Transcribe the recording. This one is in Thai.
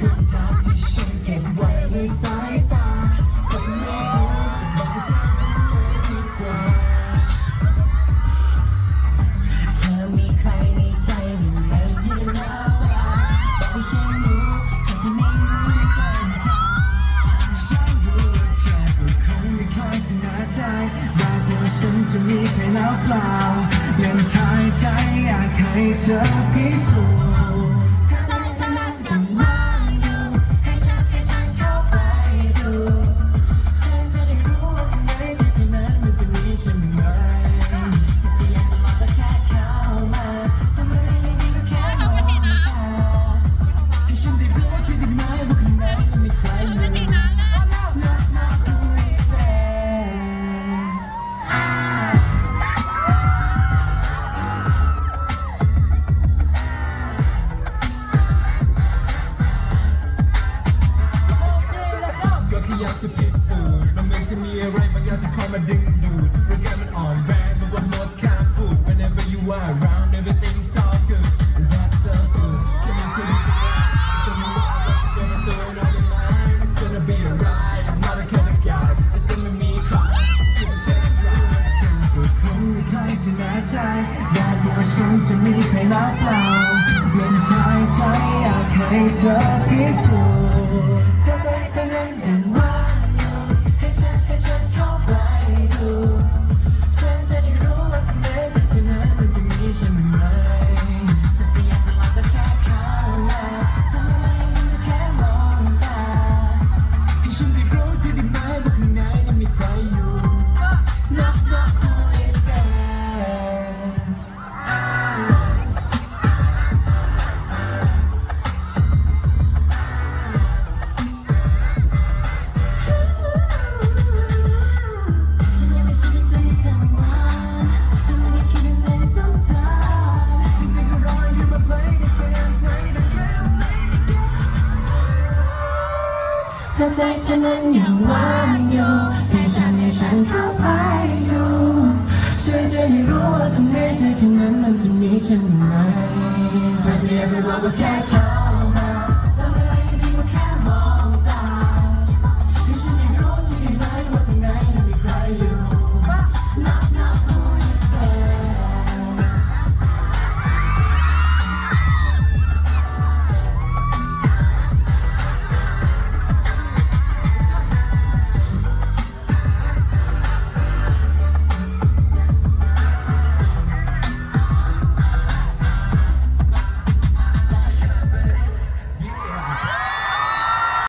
ทุกเที่ฉันเก็บไว้ในสายตาจะทำให้รู้บอเธอเลยกว่า เธอมีใครในใจหรือไม่ที่แล้วบอกให้ฉันรู้แต่ฉันไมรู้กันค่ะฉันรู้เธอคงไม่ค่อยจะนาใจมากกว่ฉันจะมีใครแล้วเปล่าเล่นชายใจอยากให้เธอพิสูจน์ มันจะมีฉันไหมจะจะอยากจะลองก็แค่เข้ามาทำอะไรยังไงก็แค่มองตาให้ฉันได้รู้ที่ได้ไหมว่าข้างในยังมีใครอยู่ Knock knock who is there ก็แค่อยากจะพิสูจน์มันเหมือนจะมีอะไรบางอย่างที่คอยมาดึง อยจะแน่ใจแบบว่าฉันจะมีใครรักเปล่ายังใจใจอยากให้เธอพิสูจน์เธอใจเธอนั้นยัง ถ้าใจเธอนั้นยังว่างอยู่ให้ฉันให้ฉันเข้าไปดูฉันจะได้รู้ว่าข้างในใจเธอนั้นมันจะมีฉันไหมเธอจะอยากจะบอกว่าแค่เขา